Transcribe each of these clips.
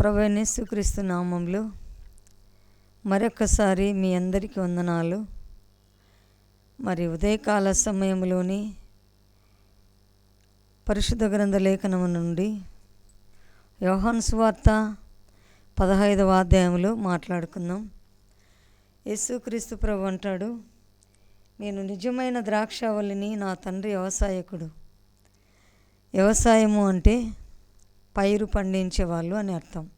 ప్రభు నామంలో మరొకసారి మీ అందరికీ వందనాలు. మరి ఉదయకాల సమయంలోని పరిశుద్ధ గ్రంథ లేఖనము నుండి యోహాన్ సువార్త పదహైదవ అధ్యాయంలో మాట్లాడుకుందాం. యేసుక్రీస్తు ప్రభు అంటాడు నేను నిజమైన ద్రాక్షావళిని నా తండ్రి వ్యవసాయకుడు. వ్యవసాయము అంటే పైరు పండించేవాళ్ళు అని అర్థం.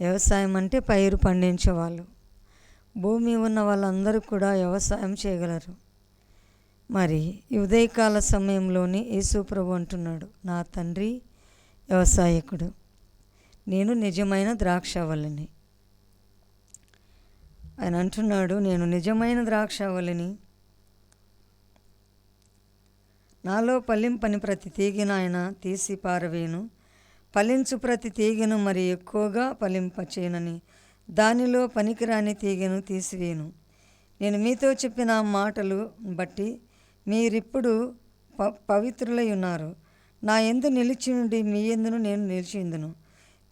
వ్యవసాయం అంటే పైరు పండించేవాళ్ళు. భూమి ఉన్న వాళ్ళందరూ కూడా వ్యవసాయం చేయగలరు. మరి ఉదయకాల సమయంలోనే యేసుప్రభు అంటున్నాడు నా తండ్రి వ్యవసాయకుడు నేను నిజమైన ద్రాక్షవల్లిని. ఆయన అంటున్నాడు నేను నిజమైన ద్రాక్షవల్లిని. నాలో పల్లింపని ప్రతి తీగిన ఆయన తీసి పారవేను ఫలించు ప్రతి తీగను మరి ఎక్కువగా ఫలింపచేయనని దానిలో పనికిరాని తీగను తీసివేయను. నేను మీతో చెప్పిన మాటలు బట్టి మీరిప్పుడు ప పవిత్రులై ఉన్నారు నా ఎందు నిలిచి ఉండి మీ ఎందును నేను నిలిచిందును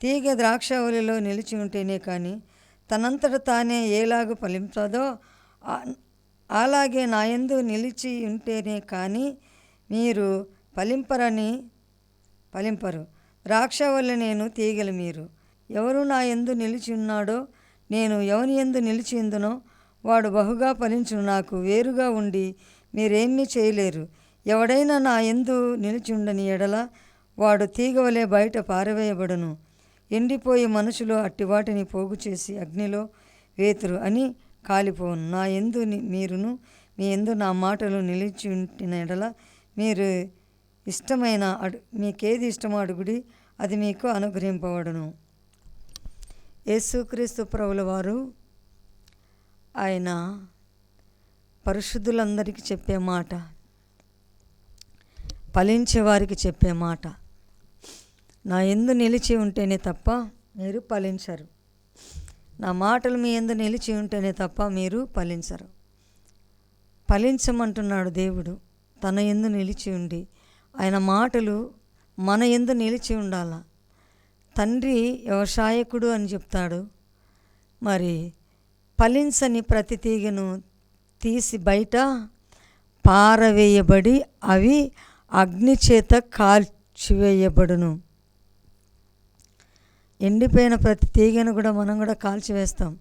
తీగ ద్రాక్షావళిలో నిలిచి ఉంటేనే కానీ తనంతట తానే ఏలాగు ఫలించదో అలాగే నా ఎందు నిలిచి ఉంటేనే కానీ మీరు ఫలింపరని ఫలింపరు. రాక్ష వల్ల నేను తీగల మీరు. ఎవరు నా ఎందు నిలిచి ఉన్నాడో నేను ఎవని ఎందు నిలిచిందునో వాడు బహుగా ఫలించును నాకు వేరుగా ఉండి మీరేమీ చేయలేరు. ఎవడైనా నా ఎందు నిలిచి ఉండని ఎడల వాడు తీగవలే బయట పారవేయబడును. ఎండిపోయే మనుషులు అట్టి వాటిని పోగు చేసి అగ్నిలో వేతురు అని కాలిపోను నా ఎందు మీరును మీ ఎందు నా మాటలు నిలిచి ఉంటిన ఎడల మీరు ఇష్టమైన అడు మీకేది ఇష్టమో అడుగుడి అది మీకు అనుగ్రహింపబడును. యేసుక్రీస్తు ప్రభుల వారు ఆయన పరిశుద్ధులందరికీ చెప్పే మాట ఫలించే వారికి చెప్పే మాట నా ఎందు నిలిచి ఉంటేనే తప్ప మీరు ఫలించరు. నా మాటలు మీ ఎందు నిలిచి ఉంటేనే తప్ప మీరు ఫలించరు. ఫలించమంటున్నాడు దేవుడు తన ఎందు నిలిచి ఉండి ఆయన మాటలు మన ఎందు నిలిచి ఉండాల. తండ్రి వ్యవసాయకుడు అని చెప్తాడు. మరి ఫలించని ప్రతి తీగను తీసి బయట పారవేయబడి అవి అగ్ని చేత కాల్చివేయబడును. ఎండిపోయిన ప్రతి తీగను కూడా మనం కూడా కాల్చివేస్తాం.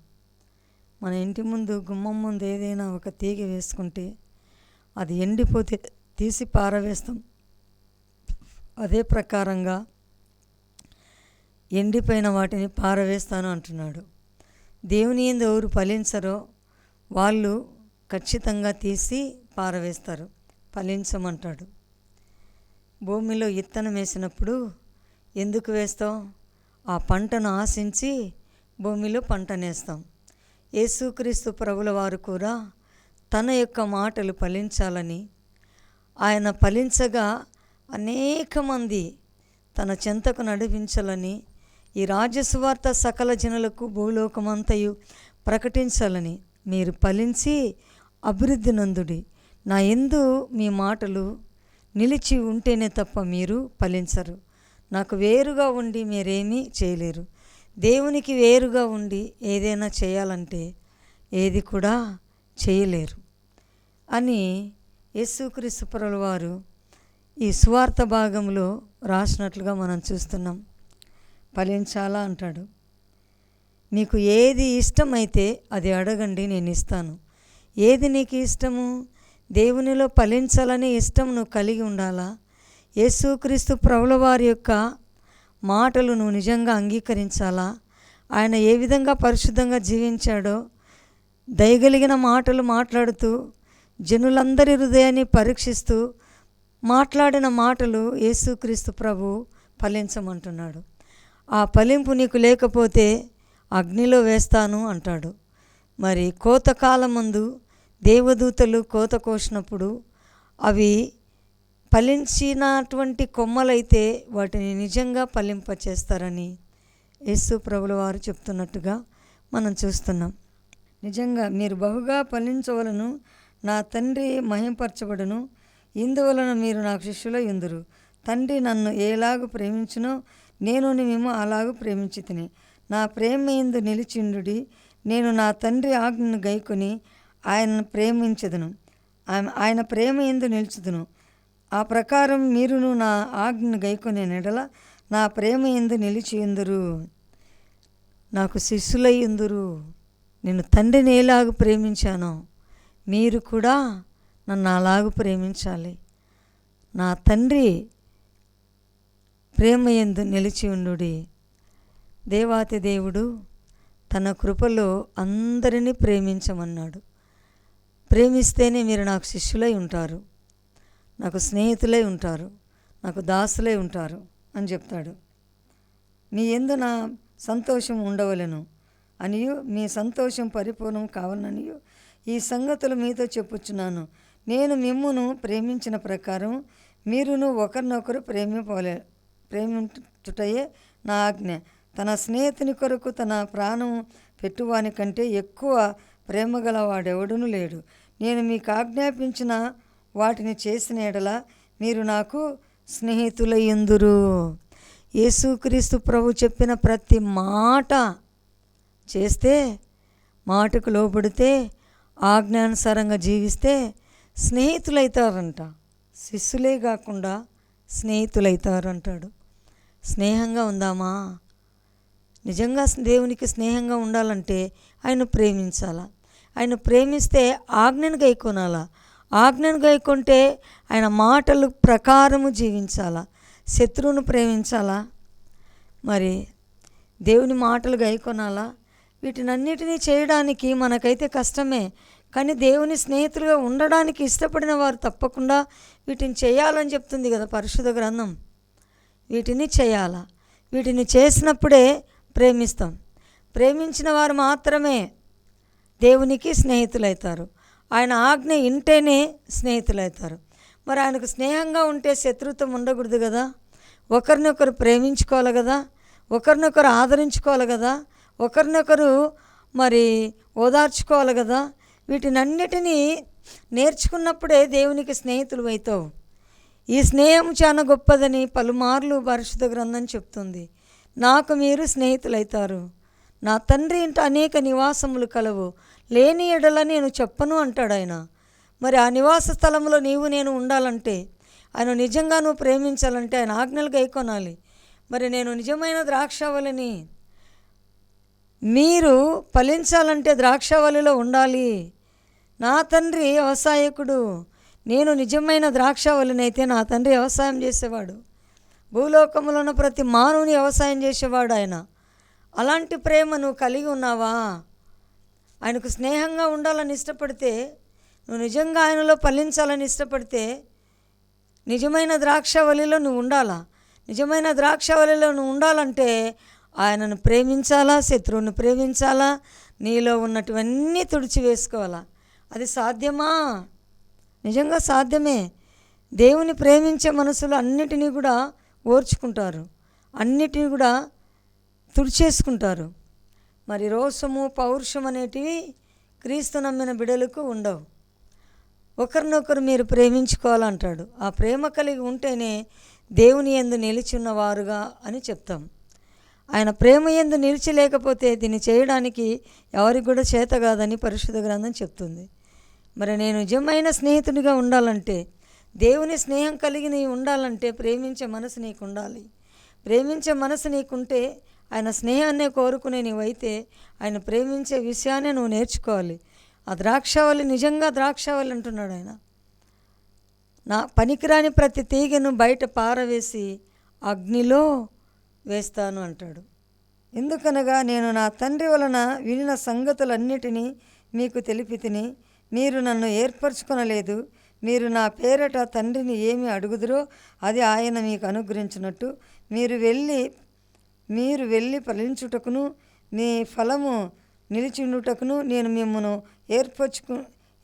మన ఇంటి ముందు గుమ్మం ముందు ఏదైనా ఒక తీగ వేసుకుంటే అది ఎండిపోతే తీసి పారవేస్తాం. అదే ప్రకారంగా ఎండిపోయిన వాటిని పారవేస్తాను అంటున్నాడు. దేవుని ఎందు ఎవరు ఫలించరో వాళ్ళు ఖచ్చితంగా తీసి పారవేస్తారు. ఫలించమంటాడు. భూమిలో ఇత్తనం వేసినప్పుడు ఎందుకు వేస్తాం? ఆ పంటను ఆశించి భూమిలో పంటనేస్తాం యేసుక్రీస్తు ప్రభుల వారు కూడా తన యొక్క మాటలు ఫలించాలని ఆయన ఫలించగా అనేక మంది తన చెంతకు నడిపించాలని ఈ రాజ్యసువార్త సకల జనులకు భూలోకమంతయు ప్రకటించాలని మీరు ఫలించి అభివృద్ధి నందుడి. నా ఎందు మీ మాటలు నిలిచి ఉంటేనే తప్ప మీరు ఫలించరు. నాకు వేరుగా ఉండి మీరేమీ చేయలేరు. దేవునికి వేరుగా ఉండి ఏదైనా చేయాలంటే ఏది కూడా చేయలేరు అని యేసుక్రీస్తు వారు ఈ సువార్త భాగంలో రాసినట్లుగా మనం చూస్తున్నాం. ఫలించాలా అంటాడు. నీకు ఏది ఇష్టమైతే అది అడగండి నేను ఇస్తాను. ఏది నీకు ఇష్టము? దేవునిలో ఫలించాలని ఇష్టం నువ్వు కలిగి ఉండాలా? యేసుక్రీస్తు ప్రభుల వారి యొక్క మాటలు నువ్వు నిజంగా అంగీకరించాలా? ఆయన ఏ విధంగా పరిశుద్ధంగా జీవించాడో దయగలిగిన మాటలు మాట్లాడుతూ జనులందరి హృదయాన్ని పరీక్షిస్తూ మాట్లాడిన మాటలు యేసుక్రీస్తు ప్రభు ఫలించమంటున్నాడు. ఆ ఫలింపు నీకు లేకపోతే అగ్నిలో వేస్తాను అంటాడు. మరి కోతకాలం ముందు దేవదూతలు కోత కోసినప్పుడు అవి ఫలించినటువంటి కొమ్మలైతే వాటిని నిజంగా ఫలింపచేస్తారని యేసు ప్రభుల వారు చెప్తున్నట్టుగా మనం చూస్తున్నాం. నిజంగా మీరు బహుగా ఫలించవలను నా తండ్రి మహింపరచబడును ఇందువలన మీరు నాకు శిష్యుల ఇందురు తండ్రి నన్ను ఏలాగు ప్రేమించునో నేను మేము అలాగూ ప్రేమించి తిని నా ప్రేమ ఎందు నిలిచిండుడి నేను నా తండ్రి ఆజ్ఞను గైకొని ఆయనను ప్రేమించదును. ఆయన ఆయన ప్రేమ ఎందు నిలుచుదును. ఆ ప్రకారం మీరును నా ఆజ్ఞను గైకొనే నెడల నా ప్రేమ ఎందు నిలిచి ఎందురు నాకు శిష్యులై ఎందురు నేను తండ్రిని ఎలాగ ప్రేమించానో మీరు కూడా నన్ను అలాగ ప్రేమించాలి. నా తండ్రి ప్రేమ ఎందు నిలిచి ఉండుడి. దేవాతి దేవుడు తన కృపలో అందరినీ ప్రేమించమన్నాడు. ప్రేమిస్తేనే మీరు నాకు శిష్యులై ఉంటారు. నాకు స్నేహితులై ఉంటారు. నాకు దాసులై ఉంటారు అని చెప్తాడు. మీ ఎందు నా సంతోషం ఉండవలను. అనియు మీ సంతోషం పరిపూర్ణం కావాలనియు ఈ సంగతులు మీతో చెప్పుచున్నాను. నేను మిమ్మును ప్రేమించిన ప్రకారం మీరును ఒకరినొకరు ప్రేమిపోలే ప్రేమించుటయే నా ఆజ్ఞ. తన స్నేహితుని కొరకు తన ప్రాణం పెట్టువాని కంటే ఎక్కువ ప్రేమ గలవాడెవడును లేడు. నేను మీకు ఆజ్ఞాపించిన వాటిని చేసిన ఎడల మీరు నాకు స్నేహితులయ్యందురు యేసుక్రీస్తు ప్రభు చెప్పిన ప్రతి మాట చేస్తే మాటకు లోబడితే ఆజ్ఞానుసారంగా జీవిస్తే స్నేహితులైతారంట. శిష్యులే కాకుండా స్నేహితులైతారు అంటాడు స్నేహంగా ఉందామా? నిజంగా దేవునికి స్నేహంగా ఉండాలంటే ఆయన ప్రేమించాలా? ఆయన ప్రేమిస్తే ఆజ్ఞను గైకొనాలా? ఆజ్ఞను గైకొంటే ఆయన మాటలు ప్రకారము జీవించాలా? శత్రువును ప్రేమించాలా? మరి దేవుని మాటలు గైకొనాలా? వీటినన్నిటినీ చేయడానికి మనకైతే కష్టమే. కానీ దేవుని స్నేహితులుగా ఉండడానికి ఇష్టపడిన వారు తప్పకుండా వీటిని చేయాలని చెప్తుంది కదా పరిశుద్ధ గ్రంథం. వీటిని చేయాలా? వీటిని చేసినప్పుడే ప్రేమిస్తాం. ప్రేమించిన వారు మాత్రమే దేవునికి స్నేహితులవుతారు ఆయన ఆజ్ఞ ఇంటేనే స్నేహితులవుతారు మరి ఆయనకు స్నేహంగా ఉంటే శత్రుత్వం ఉండకూడదు కదా? ఒకరినొకరు ప్రేమించుకోవాలి కదా? ఒకరినొకరు ఆదరించుకోవాలి కదా? ఒకరినొకరు మరి ఓదార్చుకోవాలి కదా? వీటినన్నిటినీ నేర్చుకున్నప్పుడే దేవునికి స్నేహితులు అవుతావు ఈ స్నేహం చాలా గొప్పదని పలుమార్లు పరిశుద్ధ గ్రంథం చెప్తుంది. నాకు మీరు స్నేహితులైతారు. నా తండ్రి ఇంట అనేక నివాసములు కలవు. లేని ఎడల నేను చెప్పను అంటాడు ఆయన. మరి ఆ నివాస స్థలంలో నీవు నేను ఉండాలంటే ఆయన నిజంగా నువ్వు ప్రేమించాలంటే ఆయన ఆజ్ఞలు గైకొనాలి. మరి నేను నిజమైన ద్రాక్షవల్లిని మీరు ఫలించాలంటే ద్రాక్షవల్లిలో ఉండాలి. నా తండ్రి వ్యవసాయకుడు. నేను నిజమైన ద్రాక్షవల్లినైతే నా తండ్రి వ్యవసాయం చేసేవాడు. భూలోకంలో ఉన్న ప్రతి మానవుని వ్యవసాయం చేసేవాడు ఆయన. అలాంటి ప్రేమ నువ్వు కలిగి ఉన్నావా? ఆయనకు స్నేహంగా ఉండాలని ఇష్టపడితే నువ్వు నిజంగా ఆయనలో ఫలించాలని ఇష్టపడితే నిజమైన ద్రాక్షవల్లిలో నువ్వు ఉండాలా? నిజమైన ద్రాక్షవల్లిలో నువ్వు ఉండాలంటే ఆయనను ప్రేమించాలా? శత్రువుని ప్రేమించాలా? నీలో ఉన్నటువన్నీ తుడిచి వేసుకోవాలా అది సాధ్యమా? నిజంగా సాధ్యమే. దేవుని ప్రేమించే మనసులు అన్నిటినీ కూడా ఓర్చుకుంటారు. అన్నిటినీ కూడా తుడిచేసుకుంటారు. మరి రోషము పౌరుషం అనేటివి క్రీస్తు నమ్మిన బిడలకు ఉండవు. ఒకరినొకరు మీరు ప్రేమించుకోవాలంటాడు. ఆ ప్రేమ కలిగి ఉంటేనే దేవుని ఎందు నిలిచున్నవారుగా అని చెప్తాం. ఆయన ప్రేమ ఎందు నిలిచలేకపోతే దీన్ని చేయడానికి ఎవరికి కూడా చేత కాదని పరిశుద్ధ గ్రంథం చెప్తుంది. మరి నేను నిజమైన స్నేహితునిగా ఉండాలంటే దేవుని స్నేహం కలిగి నీ ఉండాలంటే ప్రేమించే మనసు నీకు ఉండాలి ప్రేమించే మనసు నీకుంటే ఆయన స్నేహాన్నే కోరుకునే నీవైతే ఆయన ప్రేమించే విషయాన్ని నువ్వు నేర్చుకోవాలి. ఆ ద్రాక్షావళి నిజంగా ద్రాక్షావళి అంటున్నాడు ఆయన. నా పనికిరాని ప్రతి తీగను బయట పారవేసి అగ్నిలో వేస్తాను అంటాడు. ఎందుకనగా నేను నా తండ్రి వలన వినిన సంగతులన్నిటినీ మీకు తెలిపి తిని మీరు నన్ను ఏర్పరచుకొనలేదు. మీరు నా పేరట తండ్రిని ఏమి అడుగుదురో అది ఆయన మీకు అనుగ్రహించినట్టు. మీరు వెళ్ళి మీరు వెళ్ళి ఫలించుటకును మీ ఫలము నిలిచిండుటకును నేను మిమ్మను ఏర్పరచుకు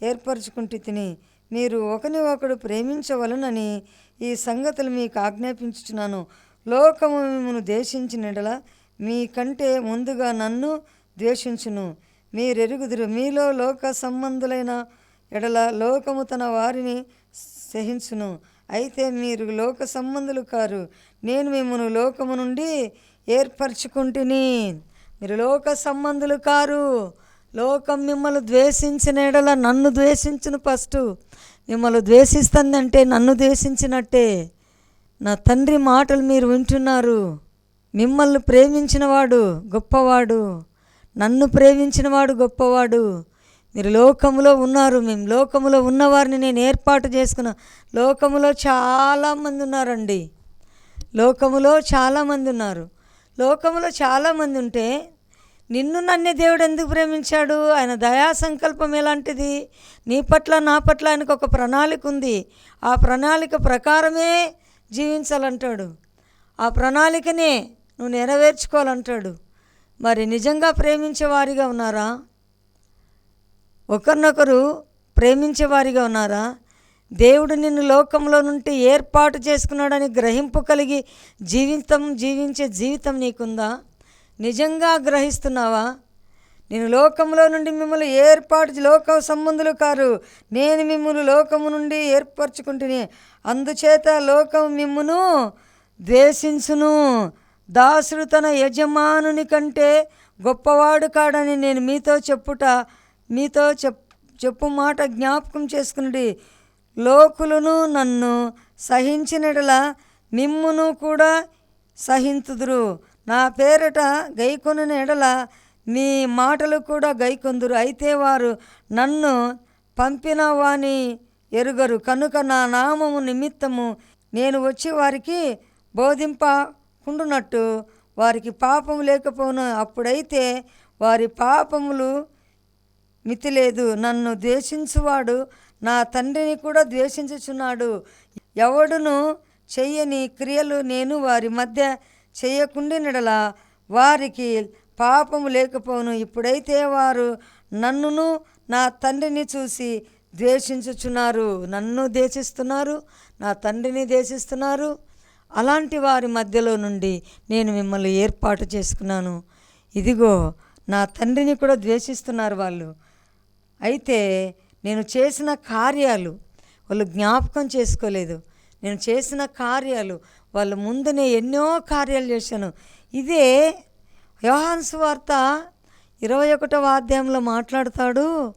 ఏర్పరచుకుంటే తిని మీరు ఒకని ఒకడు ప్రేమించవలనని ఈ సంగతులు మీకు ఆజ్ఞాపించుచున్నాను. లోకము మిమ్మను మీ మీకంటే ముందుగా నన్ను ద్వేషించును. మీరెరుగుదురు. మీలో లోక సంబంధులైన ఎడల లోకము తన వారిని సహించును. అయితే మీరు లోక సంబంధులు కారు. నేను మిమ్మల్ని లోకము నుండి ఏర్పరచుకుంటుని. మీరు లోక సంబంధులు కారు. లోకం మిమ్మల్ని ద్వేషించిన ఎడల నన్ను ద్వేషించును ఫస్ట్. మిమ్మల్ని ద్వేషిస్తుందంటే నన్ను ద్వేషించినట్టే. నా తండ్రి మాటలు మీరు వింటున్నారు. మిమ్మల్ని ప్రేమించినవాడు గొప్పవాడు. నన్ను ప్రేమించినవాడు గొప్పవాడు. మీరు లోకములో ఉన్నారు. మేము లోకములో ఉన్నవారిని నేను ఏర్పాటు చేసుకున్న లోకములో చాలామంది ఉన్నారండి. లోకములో చాలామంది ఉన్నారు. లోకములో చాలామంది ఉంటే నిన్ను నన్నే దేవుడు ఎందుకు ప్రేమించాడు? ఆయన దయా సంకల్పం ఎలాంటిది? నీ పట్ల నా పట్ల ఆయనకు ఒక ప్రణాళిక ఉంది. ఆ ప్రణాళిక ప్రకారమే జీవించాలంటాడు. ఆ ప్రణాళికనే నువ్వు నెరవేర్చుకోవాలంటాడు. మరి నిజంగా ప్రేమించే వారిగా ఉన్నారా? ఒకరినొకరు ప్రేమించే వారిగా ఉన్నారా? దేవుడు నిన్ను లోకంలో నుండి ఏర్పాటు చేసుకున్నాడని గ్రహింపు కలిగి జీవితం జీవించే జీవితం నీకుందా? నిజంగా గ్రహిస్తున్నావా? నేను లోకంలో నుండి మిమ్మల్ని ఏర్పాటు లోక సంబంధులు కారు. నేను మిమ్మల్ని లోకము నుండి ఏర్పరచుకుంటుని అందుచేత లోకం మిమ్మును ద్వేషించును. దాసుడు తన యజమానుని కంటే గొప్పవాడు కాడని నేను మీతో చెప్పుట మీతో చెప్ చెప్పు మాట జ్ఞాపకం చేసుకుని లోకులను నన్ను సహించినడల మిమ్మును కూడా సహింతుదురు. నా పేరట గైకొనిన ఎడల మీ మాటలు కూడా గైకొందురు. అయితే వారు నన్ను పంపిన వాని ఎరుగరు. కనుక నా నామము నిమిత్తము నేను వచ్చి వారికి బోధింపకుండునట్టు వారికి పాపం లేకపోను. అప్పుడైతే వారి పాపములు మితి లేదు నన్ను ద్వేషించువాడు నా తండ్రిని కూడా ద్వేషించుచున్నాడు. ఎవడును చెయ్యని క్రియలు నేను వారి మధ్య చేయకుండినడల వారికి పాపము లేకపోను. ఇప్పుడైతే వారు నన్నును నా తండ్రిని చూసి ద్వేషించుచున్నారు. నన్ను ద్వేషిస్తున్నారు నా తండ్రిని ద్వేషిస్తున్నారు. అలాంటి వారి మధ్యలో నుండి నేను మిమ్మల్ని ఏర్పాటు చేసుకున్నాను. ఇదిగో నా తండ్రిని కూడా ద్వేషిస్తున్నారు వాళ్ళు. అయితే నేను చేసిన కార్యాలు వాళ్ళు జ్ఞాపకం చేసుకోలేదు. నేను చేసిన కార్యాలు వాళ్ళ ముందునే ఎన్నో కార్యాలు చేశాను. ఇదే యోహాన్ సువార్త ఇరవై ఒకటవ అధ్యాయంలో మాట్లాడతాడు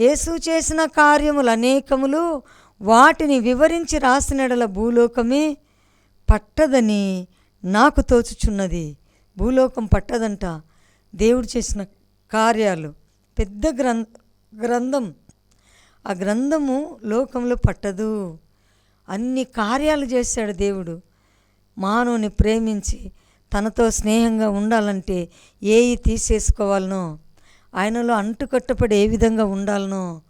యేసు చేసిన కార్యములు అనేకములు వాటిని వివరించి రాసినడల భూలోకమే పట్టదని నాకు తోచుచున్నది. భూలోకం పట్టదంట. దేవుడు చేసిన కార్యాలు. పెద్ద గ్రంథ గ్రంథం. ఆ గ్రంథము లోకంలో పట్టదు. అన్ని కార్యాలు చేశాడు దేవుడు. మానవుని ప్రేమించి తనతో స్నేహంగా ఉండాలంటే ఏవి తీసేసుకోవాలనో? ఆయనలో అంటుకట్టపడి ఏ విధంగా ఉండాలనో?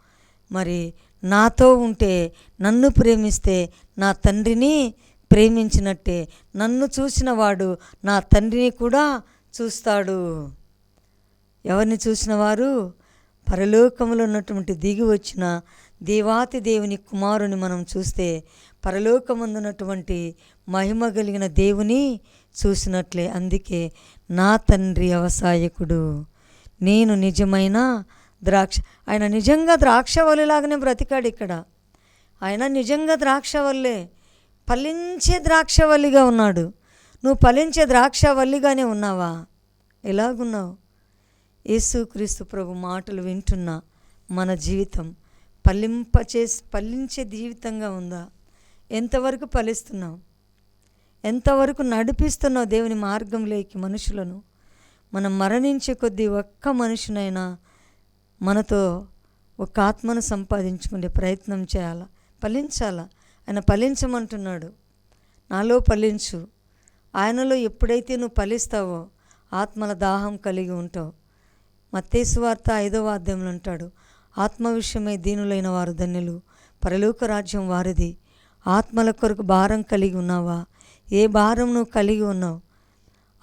మరి నాతో ఉంటే నన్ను ప్రేమిస్తే నా తండ్రిని ప్రేమించినట్టే నన్ను చూసిన వాడు నా తండ్రిని కూడా చూస్తాడు. ఎవరిని చూసిన వారు? పరలోకంలో ఉన్నటువంటి దిగి వచ్చిన దేవాతి దేవుని కుమారుని మనం చూస్తే పరలోకమందున్నటువంటి మహిమ కలిగిన దేవుని చూసినట్లే. అందుకే నా తండ్రి వ్యవసాయకుడు నేను నిజమైన ద్రాక్ష ఆయన నిజంగా ద్రాక్షవల్లిలాగానే బ్రతికాడు ఇక్కడ. ఆయన నిజంగా ద్రాక్షవల్లే. ఫలించే ద్రాక్షవల్లిగా ఉన్నాడు. నువ్వు ఫలించే ద్రాక్షవల్లిగానే ఉన్నావా? ఎలాగున్నావు? యేసుక్రీస్తు ప్రభు మాటలు వింటున్న మన జీవితం ఫలింపచేసి ఫలించే జీవితంగా ఉందా? ఎంతవరకు ఫలిస్తున్నావు? ఎంతవరకు నడిపిస్తున్నావు దేవుని మార్గంలోకి మనుషులను మనం మరణించే కొద్దీ ఒక్క మనుషునైనా మనతో ఒక ఆత్మను సంపాదించుకునే ప్రయత్నం చేయాలా? ఫలించాలా? ఆయన ఫలించమంటున్నాడు. నాలో ఫలించు. ఆయనలో ఎప్పుడైతే నువ్వు ఫలిస్తావో ఆత్మల దాహం కలిగి ఉంటావు. మత్తేసు వార్త ఐదవ అధ్యాయంలో అంటాడు ఆత్మ విషయమై దీనులైన వారు ధన్యులు. పరలోక రాజ్యం వారిది. ఆత్మల కొరకు భారం కలిగి ఉన్నావా? ఏ భారం నువ్వు కలిగి ఉన్నావు?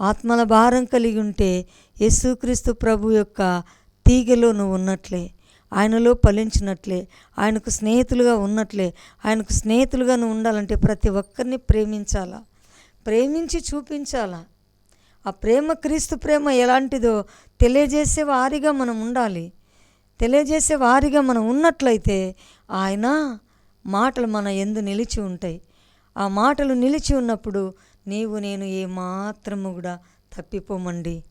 ఆత్మల భారం కలిగి ఉంటే యేసుక్రీస్తు ప్రభు యొక్క తీగలో నువ్వు ఉన్నట్లే ఆయనలో ఫలించినట్లే ఆయనకు స్నేహితులుగా ఉన్నట్లే ఆయనకు స్నేహితులుగా నువ్వు ఉండాలంటే ప్రతి ఒక్కరిని ప్రేమించాలా? ప్రేమించి చూపించాలా? ఆ ప్రేమ క్రీస్తు ప్రేమ ఎలాంటిదో తెలియజేసే వారిగా మనం ఉండాలి. తెలియజేసే వారిగా మనం ఉన్నట్లయితే ఆయన మాటలు మన ఎందు నిలిచి ఉంటాయి. ఆ మాటలు నిలిచి ఉన్నప్పుడు నీవు నేను ఏ మాత్రము కూడా తప్పిపోమండి.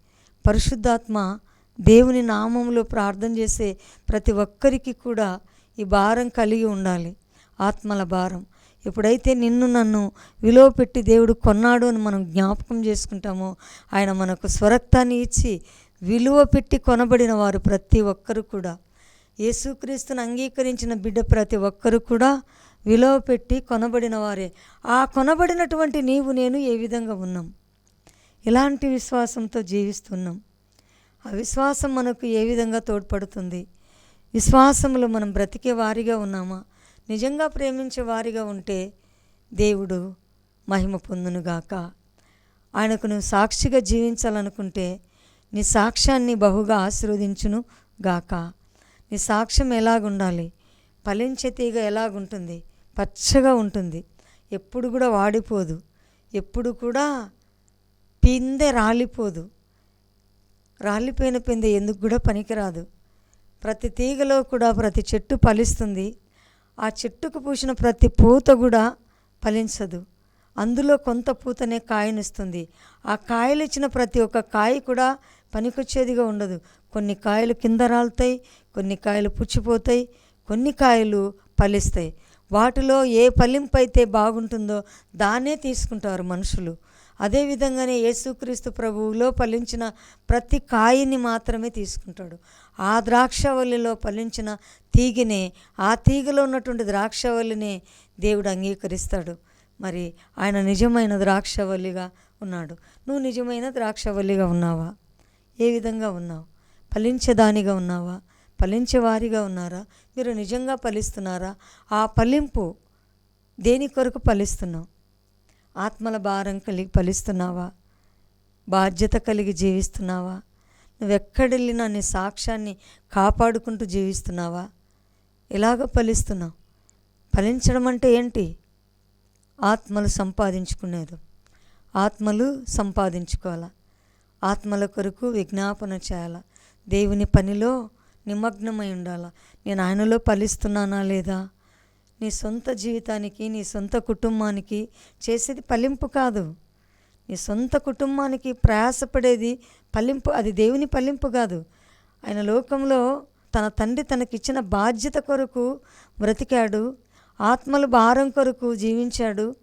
పరిశుద్ధాత్మ దేవుని నామంలో ప్రార్థన చేసే ప్రతి ఒక్కరికి కూడా ఈ భారం కలిగి ఉండాలి. ఆత్మల భారం. ఎప్పుడైతే నిన్ను నన్ను విలువ పెట్టి దేవుడు కొన్నాడు అని మనం జ్ఞాపకం చేసుకుంటామో ఆయన మనకు స్వరక్తాన్ని ఇచ్చి విలువ పెట్టి కొనబడిన వారు ప్రతి ఒక్కరు కూడా. యేసుక్రీస్తును అంగీకరించిన బిడ్డ ప్రతి ఒక్కరు కూడా విలువ పెట్టి కొనబడిన వారే. ఆ కొనబడినటువంటి నీవు నేను ఏ విధంగా ఉన్నాం? ఇలాంటి విశ్వాసంతో జీవిస్తున్నాం. ఆ విశ్వాసం మనకు ఏ విధంగా తోడ్పడుతుంది? విశ్వాసంలో మనం బ్రతికే వారిగా ఉన్నామా? నిజంగా ప్రేమించే వారిగా ఉంటే దేవుడు మహిమ పొందునుగాక. ఆయనకు నువ్వు సాక్షిగా జీవించాలనుకుంటే నీ సాక్ష్యాన్ని బహుగా ఆశీర్వదించును గాక నీ సాక్ష్యం ఎలాగుండాలి? ఫలించే తీగ ఎలాగుంటుంది? పచ్చగా ఉంటుంది. ఎప్పుడు కూడా వాడిపోదు. ఎప్పుడు కూడా పిందె రాలిపోదు. రాలిపోయిన పిందె ఎందుకు కూడా పనికిరాదు. ప్రతి తీగలో కూడా ప్రతి చెట్టు ఫలిస్తుంది. ఆ చెట్టుకు పూసిన ప్రతి పూత కూడా ఫలించదు. అందులో కొంత పూతనే కాయనిస్తుంది. ఆ కాయలు ఇచ్చిన ప్రతి ఒక్క కాయ కూడా పనికొచ్చేదిగా ఉండదు. కొన్ని కాయలు కింద రాలుతాయి కొన్ని కాయలు పుచ్చిపోతాయి కొన్ని కాయలు ఫలిస్తాయి. వాటిలో ఏ ఫలింపు అయితే బాగుంటుందో దాన్నే తీసుకుంటారు మనుషులు. అదేవిధంగానే యేసుక్రీస్తు ప్రభువులో ఫలించిన ప్రతి కాయని మాత్రమే తీసుకుంటాడు. ఆ ద్రాక్షవల్లిలో ఫలించిన తీగనే ఆ తీగలో ఉన్నటువంటి ద్రాక్షవల్లినే దేవుడు అంగీకరిస్తాడు. మరి ఆయన నిజమైన ద్రాక్షవల్లిగా ఉన్నాడు. నువ్వు నిజమైన ద్రాక్షవల్లిగా ఉన్నావా? ఏ విధంగా ఉన్నావు? ఫలించేదానిగా ఉన్నావా? ఫలించేవారిగా ఉన్నారా? మీరు నిజంగా ఫలిస్తున్నారా? ఆ ఫలింపు దేని కొరకు ఫలిస్తున్నాం ఆత్మల భారం కలిగి ఫలిస్తున్నావా? బాధ్యత కలిగి జీవిస్తున్నావా? నువ్వెక్కడెళ్ళినా నీ సాక్ష్యాన్ని కాపాడుకుంటూ జీవిస్తున్నావా? ఇలాగ ఫలిస్తున్నావు? ఫలించడం అంటే ఏంటి? ఆత్మలు సంపాదించుకునేది. ఆత్మలు సంపాదించుకోవాలా? ఆత్మల కొరకు విజ్ఞాపన చేయాలా? దేవుని పనిలో నిమగ్నమై ఉండాలా? నేను ఆయనలో ఫలిస్తున్నానా లేదా? నీ సొంత జీవితానికి నీ సొంత కుటుంబానికి చేసేది ఫలింపు కాదు. నీ సొంత కుటుంబానికి ప్రయాసపడేది ఫలింపు అది దేవుని ఫలింపు కాదు. ఆయన లోకంలో తన తండ్రి తనకిచ్చిన బాధ్యత కొరకు బ్రతికాడు. ఆత్మల భారం కొరకు జీవించాడు.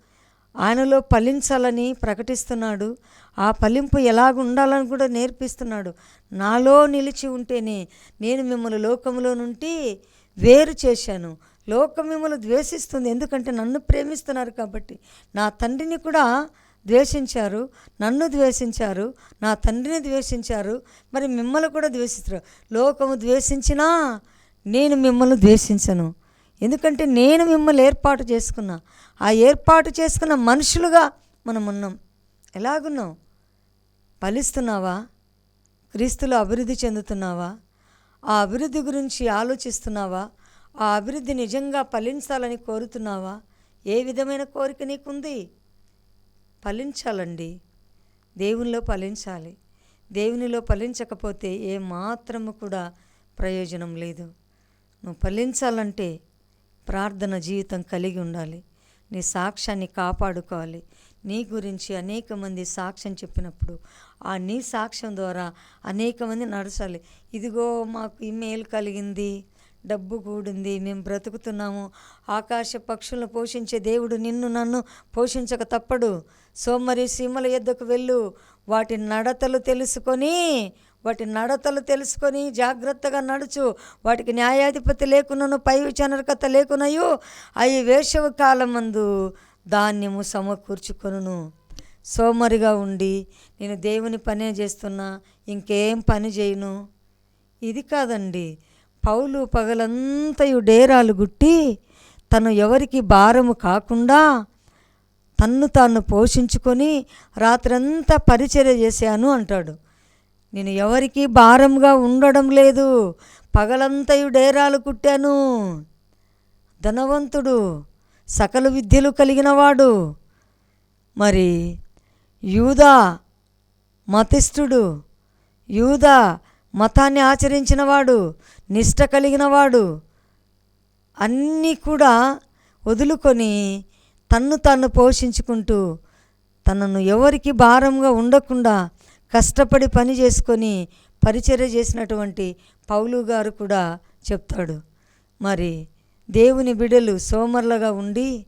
ఆయనలో ఫలించాలని ప్రకటిస్తున్నాడు. ఆ ఫలింపు ఎలాగ ఉండాలని కూడా నేర్పిస్తున్నాడు. నాలో నిలిచి ఉంటేనే నేను మిమ్మల్ని లోకంలో నుండి వేరు చేశాను. లోకం మిమ్మల్ని ద్వేషిస్తుంది. ఎందుకంటే నన్ను ప్రేమిస్తున్నారు కాబట్టి. నా తండ్రిని కూడా ద్వేషించారు. నన్ను ద్వేషించారు. నా తండ్రిని ద్వేషించారు. మరి మిమ్మల్ని కూడా ద్వేషిస్తారు. లోకము ద్వేషించినా నేను మిమ్మల్ని ద్వేషించను. ఎందుకంటే నేను మిమ్మల్ని ఏర్పాటు చేసుకున్నా. ఆ ఏర్పాటు చేసుకున్న మనుషులుగా మనం ఉన్నాం ఎలాగున్నాం ఫలిస్తున్నావా? క్రీస్తులో అభివృద్ధి చెందుతున్నావా? ఆ అభివృద్ధి గురించి ఆలోచిస్తున్నావా? ఆ అభివృద్ధి నిజంగా ఫలించాలని కోరుతున్నావా? ఏ విధమైన కోరిక నీకుంది? ఫలించాలండి. దేవునిలో ఫలించాలి. దేవునిలో ఫలించకపోతే ఏ మాత్రము కూడా ప్రయోజనం లేదు. నువ్వు ఫలించాలంటే ప్రార్థన జీవితం కలిగి ఉండాలి. నీ సాక్ష్యాన్ని కాపాడుకోవాలి. నీ గురించి అనేక మంది సాక్ష్యం చెప్పినప్పుడు ఆ నీ సాక్ష్యం ద్వారా అనేక మంది నడచాలి. ఇదిగో మాకు ఈ మేలు కలిగింది డబ్బు కూడింది మేము బ్రతుకుతున్నాము. ఆకాశ పక్షులను పోషించే దేవుడు నిన్ను నన్ను పోషించక తప్పడు. సోమరి సీమల ఎద్దకు వెళ్ళు. వాటి నడతలు తెలుసుకొని వాటి నడతలు తెలుసుకొని జాగ్రత్తగా నడుచు. వాటికి న్యాయాధిపతి లేకున్నను పై విచారణకర్త లేకునయు అవి వేసవి కాలమందు ధాన్యము సమకూర్చుకొనును. సోమరిగా ఉండి నేను దేవుని పనే చేస్తున్నా ఇంకేం పని చేయను? ఇది కాదండి. పౌలు పగలంతయు డేరాలు గుట్టి తను ఎవరికి భారము కాకుండా తన్ను తాను పోషించుకొని రాత్రంతా పరిచర్య చేశాను అంటాడు. నేను ఎవరికి భారంగా ఉండడం లేదు. పగలంతయు డేరాలు కుట్టాను. ధనవంతుడు సకల విద్యలు కలిగినవాడు. మరి యూదా మతిష్ఠుడు యూదా మతాన్ని ఆచరించినవాడు నిష్ట కలిగినవాడు అన్నీ కూడా వదులుకొని తన్ను తాను పోషించుకుంటూ తనను ఎవరికి భారంగా ఉండకుండా కష్టపడి పని చేసుకొని పరిచర్య చేసినటువంటి పౌలు గారు కూడా చెప్తాడు. మరి దేవుని బిడలు సోమర్లుగా ఉండి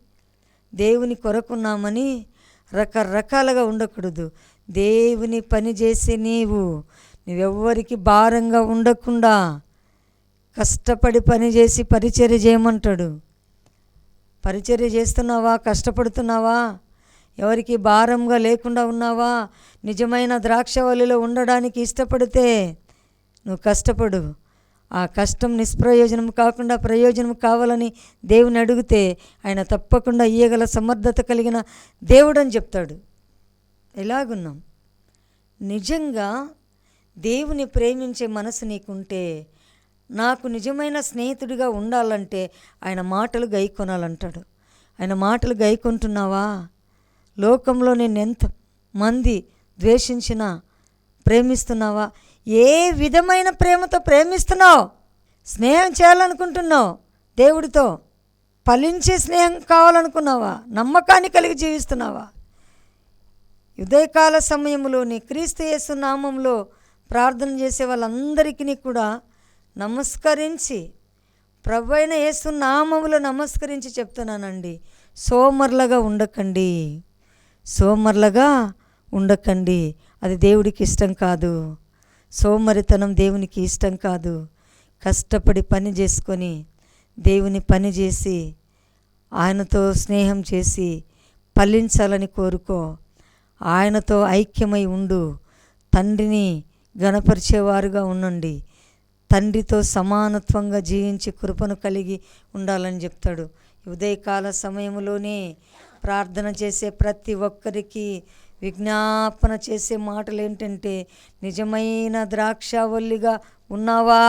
దేవుని కొరకున్నామని రకరకాలుగా ఉండకూడదు. దేవుని పని చేసి నీవు నువ్వెవ్వరికి భారంగా ఉండకుండా కష్టపడి పని చేసి పరిచర్య చేయమంటాడు. పరిచర్య చేస్తున్నావా? కష్టపడుతున్నావా? ఎవరికి భారంగా లేకుండా ఉన్నావా? నిజమైన ద్రాక్షవల్లిలో ఉండడానికి ఇష్టపడితే నువ్వు కష్టపడు. ఆ కష్టం నిష్ప్రయోజనం కాకుండా ప్రయోజనం కావాలని దేవుని అడిగితే ఆయన తప్పకుండా ఇయ్యగల సమర్థత కలిగిన దేవుడని చెప్తాడు. ఎలాగున్నాం? నిజంగా దేవుని ప్రేమించే మనసు నీకుంటే నాకు నిజమైన స్నేహితుడిగా ఉండాలంటే ఆయన మాటలు గైకొనాలంటాడు. ఆయన మాటలు గైకొంటున్నావా? లోకంలో నేను ఎంత మంది ద్వేషించినా ప్రేమిస్తున్నావా? ఏ విధమైన ప్రేమతో ప్రేమిస్తున్నావు? స్నేహం చేయాలనుకుంటున్నావు? దేవుడితో ఫలించే స్నేహం కావాలనుకున్నావా? నమ్మకాన్ని కలిగి జీవిస్తున్నావా? ఉదయకాల సమయంలోని క్రీస్తు యేసు నామంలో ప్రార్థన చేసే వాళ్ళందరికీ కూడా నమస్కరించి ప్రభు అయిన యేసు నామములో నమస్కరించి చెప్తున్నానండి. సోమర్లగా ఉండకండి. సోమర్లగా ఉండకండి. అది దేవుడికి ఇష్టం కాదు. సోమరితనం దేవునికి ఇష్టం కాదు. కష్టపడి పని చేసుకొని దేవుని పని చేసి ఆయనతో స్నేహం చేసి ఫలించాలని కోరుకో. ఆయనతో ఐక్యమై ఉండు. తండ్రిని గణపరిచేవారుగా ఉండండి. తండ్రితో సమానత్వంగా జీవించి కృపను కలిగి ఉండాలని చెప్తాడు. ఉదయకాల సమయంలోనే ప్రార్థన చేసే ప్రతి ఒక్కరికి విజ్ఞాపన చేసే మాటలు ఏంటంటే నిజమైన ద్రాక్షావల్లిగా ఉన్నావా?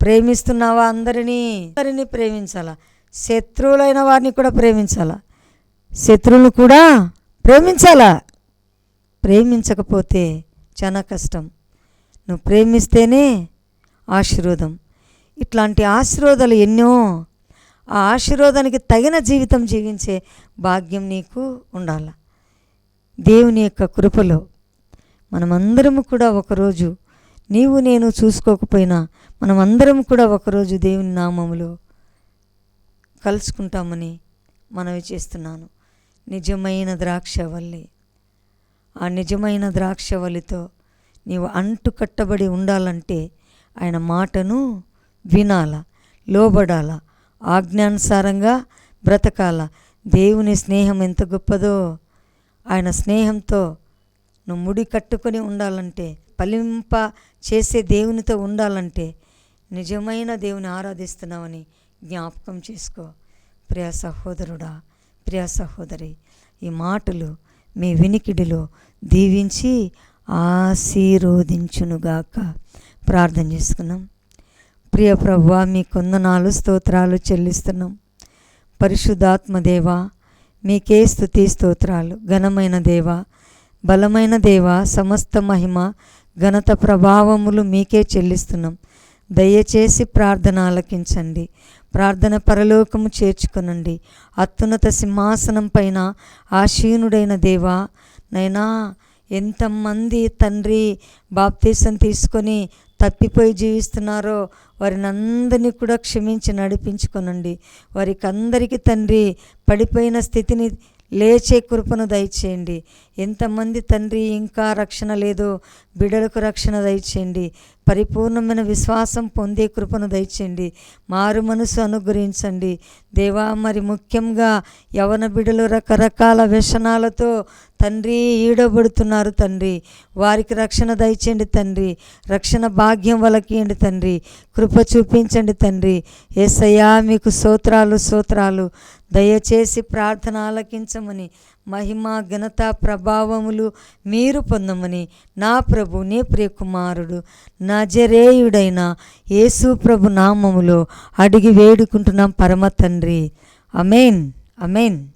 ప్రేమిస్తున్నావా అందరినీ? అందరినీ ప్రేమించాలా? శత్రువులైన వారిని కూడా ప్రేమించాలా? శత్రువులు కూడా ప్రేమించాలా? ప్రేమించకపోతే చాలా కష్టం. నువ్వు ప్రేమిస్తేనే ఆశీర్వాదం. ఇట్లాంటి ఆశీర్వాదాలు ఎన్నో ఆ ఆశీర్వాదానికి తగిన జీవితం జీవించే భాగ్యం నీకు ఉండాల. దేవుని యొక్క కృపలో మనమందరము కూడా ఒకరోజు నీవు నేను చూసుకోకపోయినా మనమందరం కూడా ఒకరోజు దేవుని నామములో కలుసుకుంటామని మనవి చేస్తున్నాను. నిజమైన ద్రాక్షవల్లి ఆ నిజమైన ద్రాక్షవల్లితో నీవు అంటుకట్టబడి ఉండాలంటే ఆయన మాటను వినాల లోబడాలా ఆజ్ఞానుసారంగా బ్రతకాల. దేవుని స్నేహం ఎంత గొప్పదో ఆయన స్నేహంతో నువ్వు ముడి కట్టుకొని ఉండాలంటే ఫలింప చేసే దేవునితో ఉండాలంటే నిజమైన దేవుని ఆరాధిస్తున్నావని జ్ఞాపకం చేసుకో. ప్రియ సహోదరుడా ప్రియ సహోదరి ఈ మాటలు మీ వినికిడిలో దీవించి ఆశీర్వదించునుగాక. ప్రార్థన చేసుకున్నాం ప్రియ ప్రభు మీ కొందనాలు స్తోత్రాలు చెల్లిస్తున్నాం. పరిశుద్ధాత్మదేవ మీకే స్థుతి స్తోత్రాలు. ఘనమైన దేవ బలమైన దేవ సమస్త మహిమ ఘనత ప్రభావములు మీకే చెల్లిస్తున్నాం. దయచేసి ప్రార్థన ఆలకించండి. ప్రార్థన పరలోకము చేర్చుకునండి. అత్యున్నత సింహాసనం పైన ఆశీనుడైన దేవా నైనా ఎంతమంది తండ్రి బాప్తీసం తీసుకొని తప్పిపోయి జీవిస్తున్నారో వారిని అందరినీ కూడా క్షమించి నడిపించుకొనండి. వారికి అందరికీ తండ్రి పడిపోయిన స్థితిని లేచే కృపను దయచేయండి. ఎంతమంది తండ్రి ఇంకా రక్షణ లేదో బిడలకు రక్షణ దయచేయండి. పరిపూర్ణమైన విశ్వాసం పొందే కృపను దయచేయండి. మారు మనసు అనుగ్రహించండి. దేవా మరి ముఖ్యంగా యవన బిడలు రకరకాల వ్యసనాలతో తండ్రి ఈడబడుతున్నారు తండ్రి. వారికి రక్షణ దయచేయండి తండ్రి. రక్షణ భాగ్యం వలకియండి తండ్రి. కృప చూపించండి తండ్రి. ఏసయ్యా మీకు సూత్రాలు సూత్రాలు దయచేసి ప్రార్థన ఆలకించమని మహిమ ఘనత ప్రభావములు మీరు పొందమని నా ప్రభు నీ ప్రియకుమారుడు. నజరేయుడైన యేసు ప్రభు నామములో అడిగి వేడుకుంటున్నాం పరమ తండ్రి. అమేన్ అమేన్